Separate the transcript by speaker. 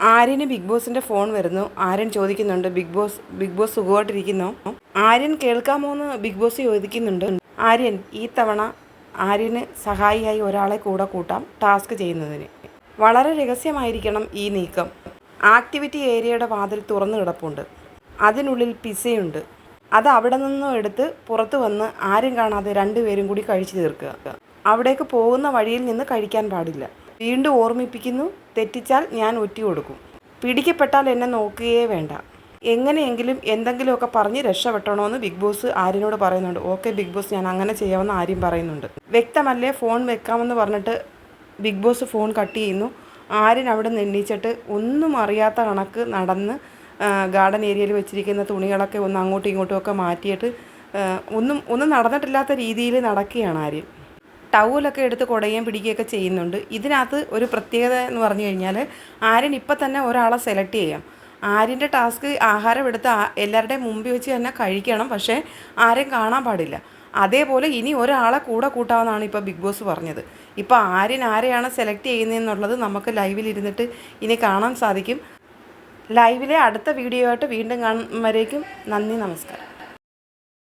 Speaker 1: ആര്യന് big ബോസിന്റെ phone വരുന്നു. ആര്യൻ ചോദിക്കുന്നുണ്ട് ബിഗ് ബോസ് ബിഗ് ബോസ് സുഖമായിട്ടിരിക്കുന്നു? ആര്യൻ കേൾക്കാമോ എന്ന് ബിഗ് ബോസ് ചോദിക്കുന്നുണ്ട്. ആര്യൻ ഈ തവണ ആര്യന് സഹായിയായി ഒരാളെ കൂടെ കൂട്ടാം ടാസ്ക് ചെയ്യുന്നതിന്. വളരെ രഹസ്യമായിരിക്കണം ഈ നീക്കം. ആക്ടിവിറ്റി ഏരിയയുടെ വാതിൽ തുറന്നു കിടപ്പുണ്ട്. അതിനുള്ളിൽ പിസയുണ്ട്. അത് അവിടെ നിന്നും എടുത്ത് പുറത്തു വന്ന് ആരും കാണാതെ രണ്ടുപേരും കൂടി കഴിച്ചു തീർക്കുക. അവിടേക്ക് പോകുന്ന വഴിയിൽ നിന്ന് കഴിക്കാൻ പാടില്ല. വീണ്ടും ഓർമ്മിപ്പിക്കുന്നു. തെറ്റിച്ചാൽ ഞാൻ ഒറ്റി കൊടുക്കും. പിടിക്കപ്പെട്ടാൽ എന്നെ നോക്കുകയേ വേണ്ട. എങ്ങനെയെങ്കിലും എന്തെങ്കിലുമൊക്കെ പറഞ്ഞ് രക്ഷപ്പെട്ടണമെന്ന് ബിഗ് ബോസ് ആര്യനോട് പറയുന്നുണ്ട്. ഓക്കെ ബിഗ് ബോസ് ഞാൻ അങ്ങനെ ചെയ്യാമെന്ന് ആര്യം പറയുന്നുണ്ട്. വ്യക്തമല്ലേ? ഫോൺ വെക്കാമെന്ന് പറഞ്ഞിട്ട് ബിഗ് ബോസ് ഫോൺ കട്ട് ചെയ്യുന്നു. ആര്യൻ അവിടെ നിന്ന് എണ്ണീച്ചിട്ട് ഒന്നും അറിയാത്ത കണക്ക് നടന്ന് ഗാർഡൻ ഏരിയയിൽ വെച്ചിരിക്കുന്ന തുണികളൊക്കെ ഒന്ന് അങ്ങോട്ടും ഇങ്ങോട്ടും ഒക്കെ മാറ്റിയിട്ട് ഒന്നും ഒന്നും നടന്നിട്ടില്ലാത്ത രീതിയിൽ നടക്കുകയാണ് ആര്യൻ. ടൗലൊക്കെ എടുത്ത് കുടയുകയും പിടിക്കുകയൊക്കെ ചെയ്യുന്നുണ്ട്. ഇതിനകത്ത് ഒരു പ്രത്യേകത എന്ന് പറഞ്ഞു കഴിഞ്ഞാൽ ആര്യൻ ഇപ്പം തന്നെ ഒരാളെ സെലക്ട് ചെയ്യാം. ആര്യന്റെ ടാസ്ക് ആഹാരം എടുത്ത് എല്ലാവരുടെയും മുമ്പിൽ വെച്ച് തന്നെ കഴിക്കണം പക്ഷേ ആരും കാണാൻ പാടില്ല. അതേപോലെ ഇനി ഒരാളെ കൂടെ കൂട്ടാമെന്നാണ് ഇപ്പോൾ ബിഗ് ബോസ് പറഞ്ഞത്. ഇപ്പോൾ ആര്യൻ ആരെയാണ് സെലക്ട് ചെയ്യുന്നതെന്നുള്ളത് നമുക്ക് ലൈവിൽ ഇരുന്നിട്ട് ഇനി കാണാൻ സാധിക്കും. ലൈവിലെ അടുത്ത വീഡിയോ ആയിട്ട് വീണ്ടും കാണും വരേക്കും നന്ദി നമസ്കാരം.